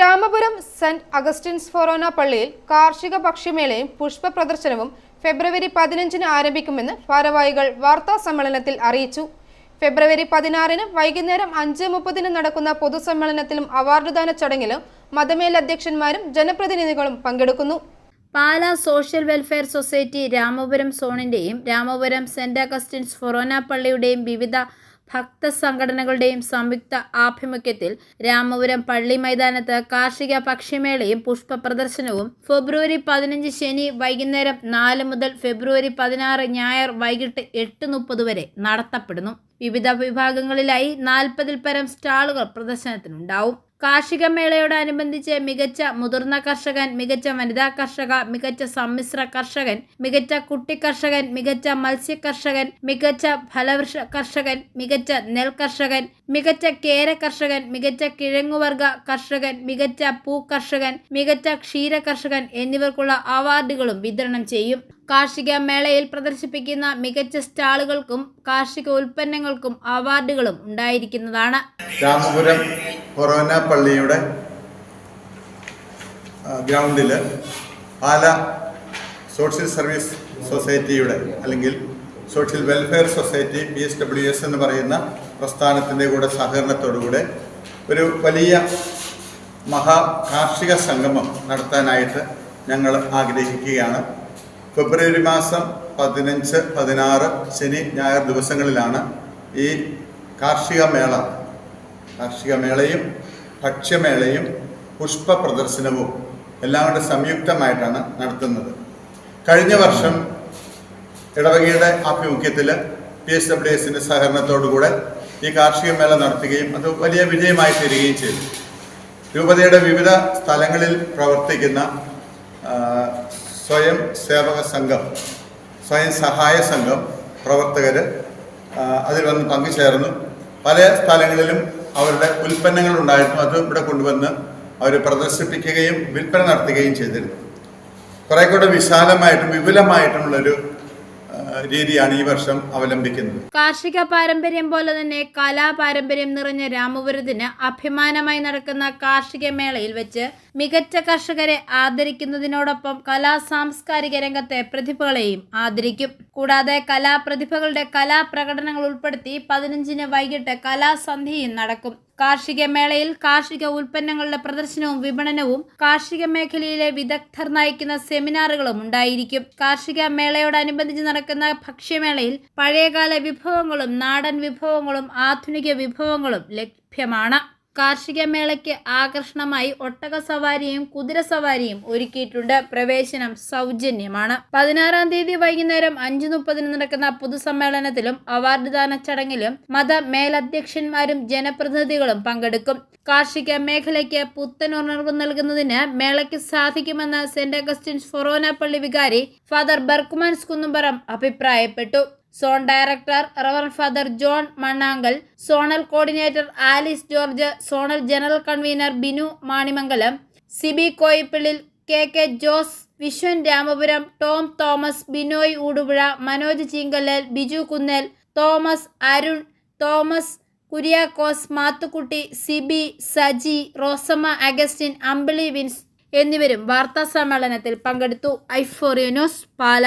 Ramapuram Saint Augustine's ഫൊറോന പള്ളിയിൽ കാർഷിക പക്ഷിമേളയും പുഷ്പ പ്രദർശനവും ഫെബ്രുവരി പതിനഞ്ചിന് ആരംഭിക്കുമെന്ന് ഭാരവാഹികൾ വാർത്താ സമ്മേളനത്തിൽ അറിയിച്ചു. ഫെബ്രുവരി പതിനാറിന് വൈകുന്നേരം അഞ്ച് മുപ്പതിന് നടക്കുന്ന പൊതുസമ്മേളനത്തിലും അവാർഡുദാന ചടങ്ങിലും മതമേലധ്യക്ഷന്മാരും ജനപ്രതിനിധികളും പങ്കെടുക്കുന്നു. Pala social welfare society Ramapuram സോണിന്റെയും Ramapuram Saint Augustine's ഫൊറോന പള്ളിയുടെയും വിവിധ ഭക്ത സംഘടനകളുടെയും സംയുക്ത ആഭിമുഖ്യത്തിൽ രാമപുരം പള്ളി മൈതാനത്ത് കാർഷിക പക്ഷിമേളയും പുഷ്പ പ്രദർശനവും ഫെബ്രുവരി പതിനഞ്ച് ശനി വൈകുന്നേരം നാല് മുതൽ ഫെബ്രുവരി പതിനാറ് ഞായർ വൈകിട്ട് എട്ട് മുപ്പത് വരെ നടത്തപ്പെടുന്നു. വിവിധ വിഭാഗങ്ങളിലായി നാൽപ്പതിൽ പരം സ്റ്റാളുകൾ പ്രദർശനത്തിനുണ്ടാവും. കാർഷിക മേളയോടനുബന്ധിച്ച് മികച്ച മുതിർന്ന കർഷകൻ മികച്ച വനിതാ കർഷക മികച്ച സമ്മിശ്ര കർഷകൻ മികച്ച കുട്ടി കർഷകൻ മികച്ച മത്സ്യ കർഷകൻ മികച്ച ഫലവൃക്ഷ കർഷകൻ മികച്ച നെൽ കർഷകൻ മികച്ച കേര കർഷകൻ മികച്ച കിഴങ്ങുവർഗ കർഷകൻ മികച്ച പൂ കർഷകൻ മികച്ച ക്ഷീര കർഷകൻ എന്നിവർക്കുള്ള അവാർഡുകളും വിതരണം ചെയ്യും. കാർഷിക മേളയിൽ പ്രദർശിപ്പിക്കുന്ന മികച്ച സ്റ്റാളുകൾക്കും കാർഷിക ഉൽപ്പന്നങ്ങൾക്കും അവാർഡുകളും ഉണ്ടായിരിക്കുന്നതാണ്. രാമപുരം കൊറോന പള്ളിയുടെ ഗ്രൗണ്ടിൽ പാല സോഷ്യൽ സർവീസ് സൊസൈറ്റിയുടെ അല്ലെങ്കിൽ social welfare society P S W S എന്ന് പറയുന്ന പ്രസ്ഥാനത്തിന്റെ കൂടെ സഹകരണത്തോടുകൂടെ ഒരു വലിയ മഹാ കാർഷിക സംഗമം നടത്താനായിട്ട് ഞങ്ങൾ ആഗ്രഹിക്കുകയാണ്. ഫെബ്രുവരി മാസം പതിനഞ്ച് പതിനാറ് ശനി ഞായർ ദിവസങ്ങളിലാണ് ഈ കാർഷിക മേള. കാർഷിക മേളയും ഭക്ഷ്യമേളയും പുഷ്പ പ്രദർശനവും എല്ലാം കൂടെ സംയുക്തമായിട്ടാണ് നടത്തുന്നത്. കഴിഞ്ഞ വർഷം ഇടവകയുടെ ആഭിമുഖ്യത്തിൽ പി എസ് ഡബ്ല്യു എസിന്റെ സഹകരണത്തോടുകൂടെ ഈ കാർഷിക മേള നടത്തുകയും അത് വലിയ വിജയമായി തീരുകയും ചെയ്തു. രൂപതയുടെ വിവിധ സ്ഥലങ്ങളിൽ പ്രവർത്തിക്കുന്ന സ്വയം സേവക സംഘം സ്വയം സഹായ സംഘം പ്രവർത്തകർ അതിൽ വന്ന് പങ്കുചേർന്നു. പല സ്ഥലങ്ങളിലും അവരുടെ ഉൽപ്പന്നങ്ങൾ ഉണ്ടായിരുന്നു. അത് ഇവിടെ കൊണ്ടുവന്ന് അവർ പ്രദർശിപ്പിക്കുകയും വിൽപ്പന നടത്തുകയും ചെയ്തിരുന്നു. കുറെ കൂടെ വിശാലമായിട്ടും വിപുലമായിട്ടുമുള്ളൊരു രീതിയാണ് ഈ വർഷം അവലംബിക്കുന്നത്. കാർഷിക പാരമ്പര്യം പോലെ തന്നെ കലാപാരമ്പര്യം നിറഞ്ഞ രാമപുരത്തിന് അഭിമാനമായി നടക്കുന്ന കാർഷിക മേളയിൽ വെച്ച് മികച്ച കർഷകരെ ആദരിക്കുന്നതിനോടൊപ്പം കലാ സാംസ്കാരിക രംഗത്തെ പ്രതിഭകളെയും ആദരിക്കും. കൂടാതെ കലാപ്രതിഭകളുടെ കലാപ്രകടനങ്ങൾ ഉൾപ്പെടുത്തി പതിനഞ്ചിന് വൈകിട്ട് കലാസന്ധ്യയും നടക്കും. കാർഷിക മേളയിൽ കാർഷിക ഉൽപ്പന്നങ്ങളുടെ പ്രദർശനവും വിപണനവും കാർഷിക മേഖലയിലെ വിദഗ്ധർ നയിക്കുന്ന സെമിനാറുകളും ഉണ്ടായിരിക്കും. കാർഷിക മേളയോടനുബന്ധിച്ച് നടക്കുന്ന ഭക്ഷ്യമേളയിൽ പഴയകാല വിഭവങ്ങളും നാടൻ വിഭവങ്ങളും ആധുനിക വിഭവങ്ങളും ലഭ്യമാണ്. കാർഷിക മേളയ്ക്ക് ആകർഷണമായി ഒട്ടക സവാരിയും കുതിര സവാരിയും ഒരുക്കിയിട്ടുണ്ട്. പ്രവേശനം സൗജന്യമാണ്. പതിനാറാം തീയതി വൈകുന്നേരം അഞ്ചു മുപ്പതിന് നടക്കുന്ന പൊതുസമ്മേളനത്തിലും അവാർഡ് ദാന ചടങ്ങിലും മത മേലധ്യക്ഷന്മാരും ജനപ്രതിനിധികളും പങ്കെടുക്കും. കാർഷിക മേഖലയ്ക്ക് പുത്തൻ ഉണർവ് നൽകുന്നതിന് മേളയ്ക്ക് സാധിക്കുമെന്ന് സെന്റ് അഗസ്റ്റിൻസ് ഫൊറോന പള്ളി വികാരി ഫാദർ ബർക്കുമാൻസ് കുന്നുംപറം അഭിപ്രായപ്പെട്ടു. Zone director Rev Father John Mannankal zonal coordinator Alice George zonal general convener Binu Manimangalam Sibi Koyippillil K K Jose Viswan Ramapuram Tom Thomas Binoy Udupuzha Manoj Cheenkallel Biju Kunnel Thomas Arun Thomas Kuriakose Mathukutty Sibi Saji Rosamma Augustine Ambili Vince എന്നിവരും വാർത്താ സമ്മേളനത്തിൽ പങ്കെടുത്തു. ഐഫോറിയോ news പാല.